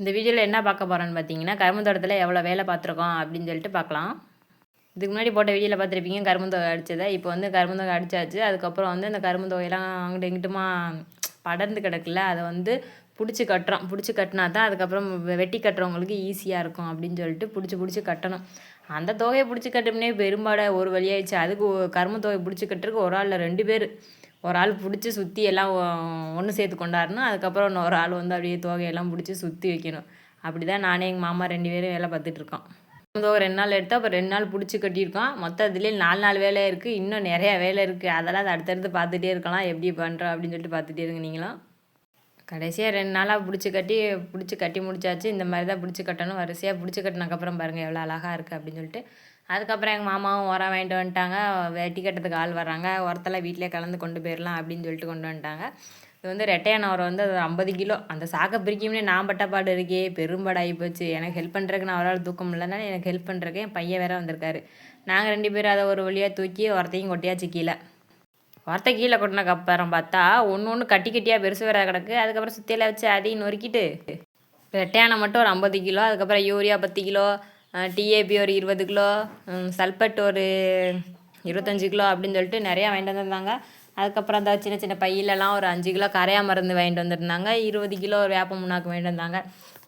இந்த வீடியோவில் என்ன பார்க்க போகிறோன்னு பார்த்தீங்கன்னா கரும்பு தோட்டத்தில் எவ்வளோ வேலை பார்த்துருக்கோம் அப்படின்னு சொல்லிட்டு பார்க்கலாம். இதுக்கு முன்னாடி போட்ட வீடியோவில் பார்த்துருப்பீங்க கரும்பு தொகை அடித்ததை இப்போ வந்து கரும்பு தொகை அடித்தாச்சு அதுக்கப்புறம் வந்து அந்த கரும்பு தொகையெல்லாம் அங்கிட்டு இங்கிட்டுமா படர்ந்து கிடக்குல அதை வந்து பிடிச்சி கட்டுறோம். பிடிச்சி கட்டினா தான் அதுக்கப்புறம் வெ- வெட்டி கட்டுறவங்களுக்கு ஈஸியாக இருக்கும் அப்படின்னு சொல்லிட்டு பிடிச்சி பிடிச்சி கட்டணும். அந்த தொகையை பிடிச்சி கட்டும்னே பெரும்பாட ஒரு வழியாயிடுச்சு. அதுக்கு கரும்பு தொகை பிடிச்சி கட்டுறதுக்கு ஒரு ஆளில் ரெண்டு பேர். ஒரு ஆள் பிடிச்சி சுற்றி எல்லாம் ஒன்று சேர்த்து கொண்டாடணும். அதுக்கப்புறம் இன்னொரு ஆள் வந்து அப்படியே தோகையெல்லாம் பிடிச்சி சுற்றி வைக்கணும். அப்படி தான் நானே எங்கள் மாமா ரெண்டு பேரும் வேலை பார்த்துட்ருக்கோம் இருக்கோம். ஒரு ரெண்டு நாள் எடுத்தால் அப்போ ரெண்டு நாள் பிடிச்சி கட்டியிருக்கோம். மொத்தம் இதுலேயே நாலு நாலு வேலை இருக்குது இன்னும் நிறையா வேலை இருக்குது அதெல்லாம் அது அடுத்தடுத்து பார்த்துட்டே இருக்கலாம். எப்படி பண்ணுறோம் அப்படின்னு சொல்லிட்டு பார்த்துட்டே இருங்க நீங்களும். கடைசியாக ரெண்டு நாளாக பிடிச்சி கட்டி பிடிச்சி கட்டி முடிச்சாச்சு. இந்த மாதிரி தான் பிடிச்சி கட்டணும். வரிசையாக பிடிச்சி கட்டினக்கப்புறம் பாருங்கள் எவ்வளோ அழகாக இருக்குது அப்படின்னு சொல்லிட்டு அதுக்கப்புறம் எங்கள் மாமாவும் உரம் வாங்கிட்டு வந்துட்டாங்க. வெட்டி கட்டுறதுக்கு ஆள் வர்றாங்க. உரத்தெல்லாம் வீட்டிலே கலந்து கொண்டு போயிடலாம் அப்படின்னு சொல்லிட்டு கொண்டு வந்துட்டாங்க. இது வந்து ரெட்டையான உரம் வந்து அது ஐம்பது கிலோ. அந்த சாக்கை பிரிக்கும்னே நான் பட்ட பாடு இருக்கே பெரும்பாடாகி போச்சு. எனக்கு ஹெல்ப் பண்ணுறதுக்கு நான் அவரால் தூக்கம் இல்லைன்னா எனக்கு ஹெல்ப் பண்ணுறக்கு என் பையன் வேற வந்திருக்காரு. நாங்கள் ரெண்டு பேரும் அதை ஒரு வழியாக தூக்கி உரத்தையும் கொட்டியாச்சு கீழே. உரத்தை கீழே கொட்டினக்கு அப்புறம் பார்த்தா ஒன்று ஒன்று கட்டி கட்டியாக பெருசு வேற கிடக்கு. அதுக்கப்புறம் சுத்தியில வச்சு அதையும் நொறுக்கிட்டு ரெட்டையானை மட்டும் ஒரு ஐம்பது கிலோ அதுக்கப்புறம் யூரியா பத்து கிலோ டிஏபி ஒரு இருபது கிலோ சல்பட் ஒரு இருபத்தஞ்சு கிலோ அப்படின்னு சொல்லிட்டு நிறையா வாங்கிட்டு வந்திருந்தாங்க. அதுக்கப்புறம் அந்த சின்ன சின்ன பையிலலாம் ஒரு அஞ்சு கிலோ கரையா மருந்து வாங்கிட்டு வந்திருந்தாங்க. இருபது கிலோ ஒரு வேப்ப முன்னாக்கு வாங்கிட்டு வந்தாங்க.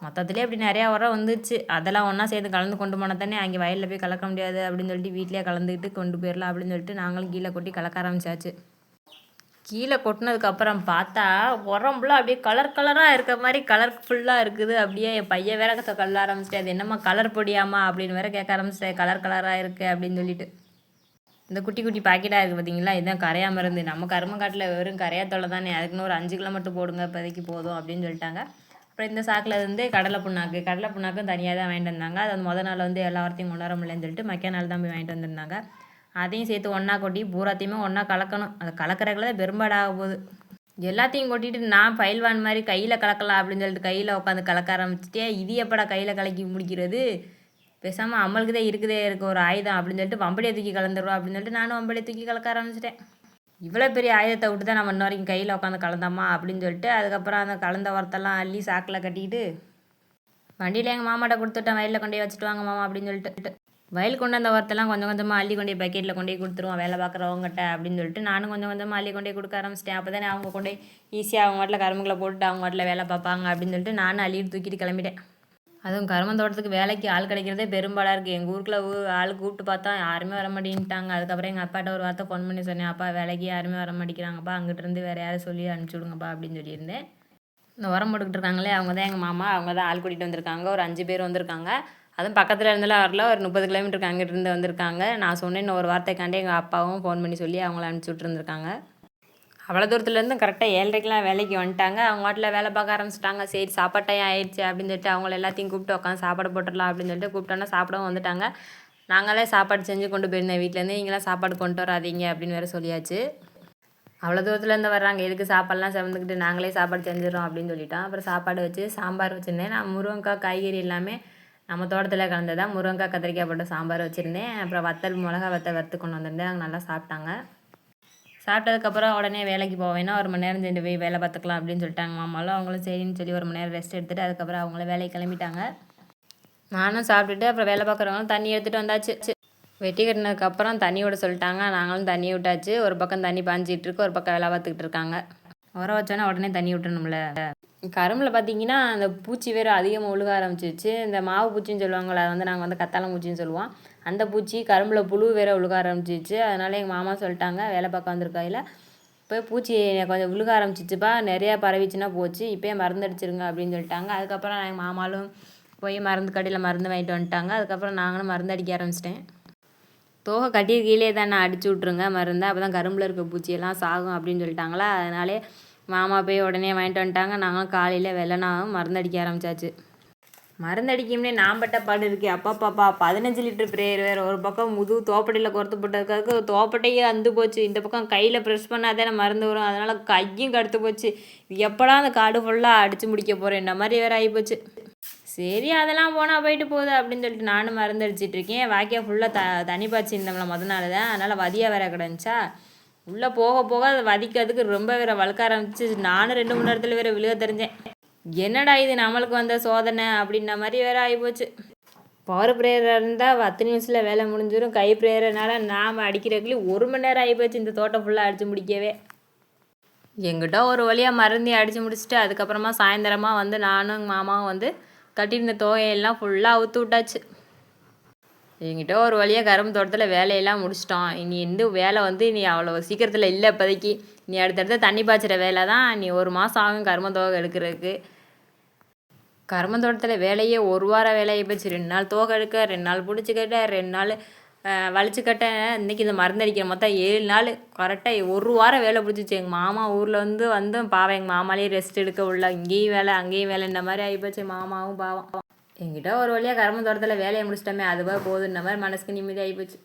மொத்தத்துலேயே அப்படி நிறையா உரம் வந்துச்சு அதெல்லாம் ஒன்றா சேர்ந்து கலந்து கொண்டு போனால் தானே அங்கே வயலில் போய் கலக்க முடியாது அப்படின்னு சொல்லிட்டு வீட்டிலேயே கலந்துக்கிட்டு கொண்டு போயிடலாம் அப்படின்னு சொல்லிட்டு நாங்களும் கீழே கொட்டி கலக்க ஆரம்பிச்சாச்சு. கீழே கொட்டினதுக்கப்புறம் பார்த்தா உரம்புலாம் அப்படியே கலர் கலராக இருக்க மாதிரி கலர்ஃபுல்லாக இருக்குது. அப்படியே என் பையன் வேற கத்த கல்ல ஆரம்பிச்சிட்டேன் அது என்னம்மா கலர் பொடியாமா அப்படின்னு வேற கேட்க ஆரம்பிச்சிட்டேன் கலர் கலராக இருக்குது அப்படின்னு சொல்லிட்டு. இந்த குட்டி குட்டி பாக்கெட்டாக இருக்குது பார்த்தீங்களா இதுதான் கரையா மருந்து. நம்ம கருமக்காட்டில் வெறும் கரையாத்தொலை தானே. அதுக்குன்னு ஒரு அஞ்சு கிலோ மட்டும் போடுங்க இப்போதைக்கு போதும் அப்படின்னு சொல்லிட்டாங்க. அப்புறம் இந்த சாக்கில் வந்து கடலை புண்ணாக்கு. கடலை புண்ணாக்கும் தனியாக தான் வாங்கிட்டு வந்தாங்க. அது வந்து முத நாள் வந்து எல்லா வாரத்தையும் கொண்டாட முடியலன்னு சொல்லிட்டு மக்கா நாள் தான் போய் வாங்கிட்டு வந்திருந்தாங்க. அதையும் சேர்த்து ஒன்றா கொட்டி பூராத்தையுமே ஒன்றா கலக்கணும். அதை கலக்கிறக்குள்ள தான் பெரும்பாடாக போகுது. எல்லாத்தையும் கொட்டிட்டு நான் பயில்வான் மாதிரி கையில் கலக்கலாம் அப்படின்னு சொல்லிட்டு கையில் உட்காந்து கலக்க ஆரம்பிச்சிட்டே இது எப்படா கையில் கலக்கி முடிக்கிறது? பேசாமல் அம்மளுக்கு தான் இருக்குதே இருக்க ஒரு ஆயுதம் அப்படின்னு சொல்லிட்டு வம்படியை தூக்கி கலந்துருவோம் அப்படின்னு சொல்லிட்டு நானும் வம்படியை தூக்கி கலக்க ஆரம்பிச்சிட்டேன். இவ்வளோ பெரிய ஆயுதத்தை விட்டு தான் நம்ம இன்ன வரைக்கும் கையில் உட்காந்து கலந்தோமா அப்படின்னு சொல்லிட்டு அதுக்கப்புறம் அந்த கலந்த உரத்தெல்லாம் அள்ளி சாக்கில் கட்டிக்கிட்டு வண்டியில் எங்கள் மாமாட்ட கொடுத்துட்டேன் வயலில் கொண்டு போய் வச்சுட்டு வாங்க மாமா அப்படின்னு சொல்லிட்டு வயல் கொண்டு வந்த ஒருத்தெல்லாம் கொஞ்சம் கொஞ்சமாக அள்ளி கொண்டு போய் பக்கெட்டில் கொண்டு போய் கொடுத்துருவோம் வேலை பார்க்குறவங்ககிட்ட அப்படின்னு சொல்லிட்டு நானும் கொஞ்சம் கொஞ்சமாக அள்ளி கொண்டு கொடுக்க ஆரம்பிச்சிட்டேன். அப்போ தானே அவங்க கொண்டு போய் ஈஸியாக அவங்க வாட்டில் கரும்புகளை போட்டுட்டு அவங்க வாட்டில் வேலை பார்ப்பாங்க அப்படின்னு சொல்லிட்டு நானும் அள்ளிட்டு தூக்கிட்டு கிளம்பிட்டேன். அதுவும் கரும்பந்தோட்டத்துக்கு வேலைக்கு ஆள் கிடைக்கிறதே பெரும்பாடாக இருக்குது எங்கள் ஊருக்குள்ள ஆள் கூப்பிட்டு பார்த்தா யாருமே வர மாட்டேன்ட்டாங்க. அதுக்கப்புறம் எங்கள் அப்பாட்ட ஒரு வார்த்தை ஃபோன் பண்ணி சொன்னேன். அப்பா வேலைக்கு யாருமே வர மாட்டேங்கிறாங்கப்பா. அங்கிட்டிருந்து வேறு யாரும் சொல்லி அனுப்பிச்சி விடுங்கப்பா அப்படின்னு சொல்லியிருந்தேன். இந்த உரம் போட்டுக்கிட்டு இருக்காங்களே அவங்க தான் எங்கள் மாமா அவங்க தான் ஆள் கூட்டிகிட்டு வந்திருக்காங்க. ஒரு அஞ்சு பேர் வந்திருக்காங்க. அதுவும் பக்கத்தில் இருந்தெல்லாம் வரல ஒரு முப்பது கிலோமீட்டருக்கு அங்கிட்டிருந்து வந்திருக்காங்க. நான் சொன்னேன் ஒரு வார்த்தைக்காண்டி எங்கள் அப்பாவும் ஃபோன் பண்ணி சொல்லி அவங்கள அனுப்பிச்சி விட்ருந்துருக்காங்க அவ்வளோ தூரத்துலேருந்து கரெக்டாக ஏழரைக்கெலாம் வேலைக்கு வந்துட்டாங்க. அவங்க வாட்டில் வேலை பார்க்க ஆரம்பிச்சிட்டாங்க. சரி சாப்பாடு டைம் ஆயிடுச்சு அப்படின்னு சொல்லிட்டு அவங்கள எல்லாத்தையும் கூப்பிட்டு உட்காந்து சாப்பாடு போட்டுடலாம் அப்படின்னு சொல்லிட்டு கூப்பிட்டோன்னா சாப்பிடவும் வந்துட்டாங்க. நாங்களே சாப்பாடு செஞ்சு கொண்டு போயிருந்தேன் வீட்டிலேருந்து நீங்களாம் சாப்பாடு கொண்டு வராதீங்க அப்படின்னு வேறு சொல்லியாச்சு. அவ்வளோ தூரத்துலேருந்து வர்றாங்க. எதுக்கு சாப்பாடெலாம் செவந்துக்கிட்டு நாங்களே சாப்பாடு செஞ்சிடறோம் அப்படின்னு சொல்லிட்டோம் அப்புறம் சாப்பாடு வச்சு சாம்பார் வச்சுருந்தேன். நான் முருங்கக்காய் காய்கறி எல்லாமே நம்ம தோட்டத்தில் கலந்ததா முருங்கக்காய் கத்திரிக்காய் போட்டு சாம்பார் வச்சுருந்தேன். அப்புறம் வத்தல் மிளகா வத்தல் வறுத்து கொண்டு வந்திருந்தேன். அவங்க நல்லா சாப்பிட்டாங்க. சாப்பிட்டதுக்கப்புறம் உடனே வேலைக்கு போவேன்னா ஒரு மணி நேரம் சென்று போய் வேலை பார்த்துக்கலாம் அப்படின்னு சொல்லிட்டாங்க மாமாலும். அவங்களும் சரின்னு சொல்லி ஒரு மணி நேரம் ரெஸ்ட் எடுத்துட்டு அதுக்கப்புறம் அவங்கள வேலைக்கு கிளம்பிட்டாங்க. நானும் சாப்பிட்டுட்டு அப்புறம் வேலை பார்க்குறவங்களும் தண்ணி எடுத்துகிட்டு வந்தாச்சு. வெட்டி கட்டினதுக்கப்புறம் தண்ணி விட சொல்லிட்டாங்க. நாங்களும் தண்ணி விட்டாச்சு. ஒரு பக்கம் தண்ணி பாஞ்சிகிட்டு இருக்கு ஒரு பக்கம் வேலை பார்த்துக்கிட்டு இருக்காங்க. உரம் வச்சோன்னா உடனே தண்ணி விட்டணும்ல கரும்பில் பார்த்தீங்கன்னா அந்த பூச்சி வேறு அதிகமாக ஒழுக ஆரம்பிச்சிருச்சு. இந்த மாவு பூச்சின்னு சொல்லுவாங்கள்ல அதை வந்து நாங்கள் வந்து கத்தாழம் பூச்சின்னு சொல்லுவோம். அந்த பூச்சி கரும்பில் புழு வேற ஒழுக ஆரம்பிச்சிச்சு அதனால எங்கள் மாமா சொல்லிட்டாங்க வேலை பார்க்க வந்திருக்கையில் இப்போ பூச்சி கொஞ்சம் விழுக ஆரம்பிச்சிச்சுப்பா நிறையா பரவிச்சுன்னா போச்சு இப்போயே மருந்து அடிச்சிருங்க அப்படின்னு சொல்லிட்டாங்க. அதுக்கப்புறம் எங்கள் மாமாலும் போய் மருந்து கடையில் மருந்து வாங்கிட்டு வந்துட்டாங்க. அதுக்கப்புறம் நாங்களும் மருந்து அடிக்க ஆரம்பிச்சிட்டேன். தோகை கட்டி கீழே தானே அடிச்சு விட்ருங்க மருந்து அப்போ தான் கரும்பில் இருக்க பூச்சியெல்லாம் சாகும் அப்படின்னு சொல்லிட்டாங்களா. அதனாலே மாமா போய் உடனே வாங்கிட்டு வந்துட்டாங்க. நாங்களும் காலையில் வெள்ளனாவும் மருந்தடிக்க ஆரம்பித்தாச்சு ஆரம்பிச்சாச்சு. நான் பட்ட பாடு இருக்கே. அப்பா பாப்பா பதினஞ்சு லிட்டர் பிரேயர் வேறு. ஒரு பக்கம் முது தோப்பட்டையில் குறத்து போட்டதுக்காக தோப்பட்டையே அந்து போச்சு. இந்த பக்கம் கையில் ப்ரெஸ் பண்ணாதானே மருந்து வரும். அதனால் கையும் கடுத்து போச்சு. எப்படா அந்த காடு ஃபுல்லாக அடித்து முடிக்க போகிறேன் இந்த மாதிரி வேறு ஆகிப்போச்சு சரி அதெல்லாம் போனால் போயிட்டு போகுது அப்படின்னு சொல்லிட்டு நானும் மருந்து அடிச்சிட்டு இருக்கேன் வாக்கியா ஃபுல்லாக த தனி பாய்ச்சி இருந்தோம்ல முத நாள் தான் அதனால் வதியாக வேற கிடந்துச்சா? உள்ளே போக போக அதை வதிக்கிறதுக்கு ரொம்ப வேற வளர்க்க ஆரம்பிச்சு. நானும் ரெண்டு மணி நேரத்தில் வேற விழுக தெரிஞ்சேன். என்னடா இது நம்மளுக்கு வந்த சோதனை அப்படின்ன மாதிரி வேற ஆகிப்போச்சு பவர் பிரேயராக இருந்தால் பத்து நிமிஷத்தில் வேலை முடிஞ்சிடும் கை பிரேயர்னால நாம் அடிக்கிறக்குள்ளே ஒரு மணி நேரம் ஆகிப்போச்சு இந்த தோட்டம் ஃபுல்லாக அடித்து முடிக்கவே. எங்கிட்ட ஒரு வழியாக மருந்தி அடித்து முடிச்சுட்டு அதுக்கப்புறமா சாயந்தரமாக வந்து நானும் எங்கள் மாமாவும் வந்து கட்டியிருந்த தோகையெல்லாம் ஃபுல்லாக அவுத்து விட்டாச்சு. எங்கிட்ட ஒரு வழியாக கரும்பு தோட்டத்தில் வேலையெல்லாம் முடிச்சிட்டோம் இனி எந்த வேலை வந்து நீ அவ்வளோ சீக்கிரத்தில் இல்லை இப்போதைக்கு. நீ அடுத்தடுத்து தண்ணி பாய்ச்சிற வேலை தான். நீ ஒரு மாதம் ஆகும் கரும்பு தோகை எடுக்கிறதுக்கு. கரும்பு தோட்டத்தில் வேலையே ஒரு வாரம் வேலையை போச்சு. ரெண்டு நாள் தோகை எடுக்க ரெண்டு நாள் பிடிச்சிக்கிட்ட ரெண்டு நாள் வலிச்சுக்கட்ட இன்றைக்கி இந்த மருந்து அடிக்கிற மொத்தம் ஏழு நாள் கரெக்டாக ஒரு வாரம் வேலை பிடிச்சிச்சு. எங்கள் மாமா ஊரில் வந்து வந்து பாவம். எங்கள் மாமாலேயே ரெஸ்ட் எடுக்க உள்ள இங்கேயும் வேலை அங்கேயும் வேலை இந்த மாதிரி ஆகிப்போச்சு மாமாவும் பாவம். என்கிட்ட ஒரு வழியாக கரும்பு தோட்டத்தில் வேலையை முடிச்சிட்டோமே அதுவாக போதுன்ற மாதிரி மனசுக்கு நிம்மதி ஆகிப்போச்சு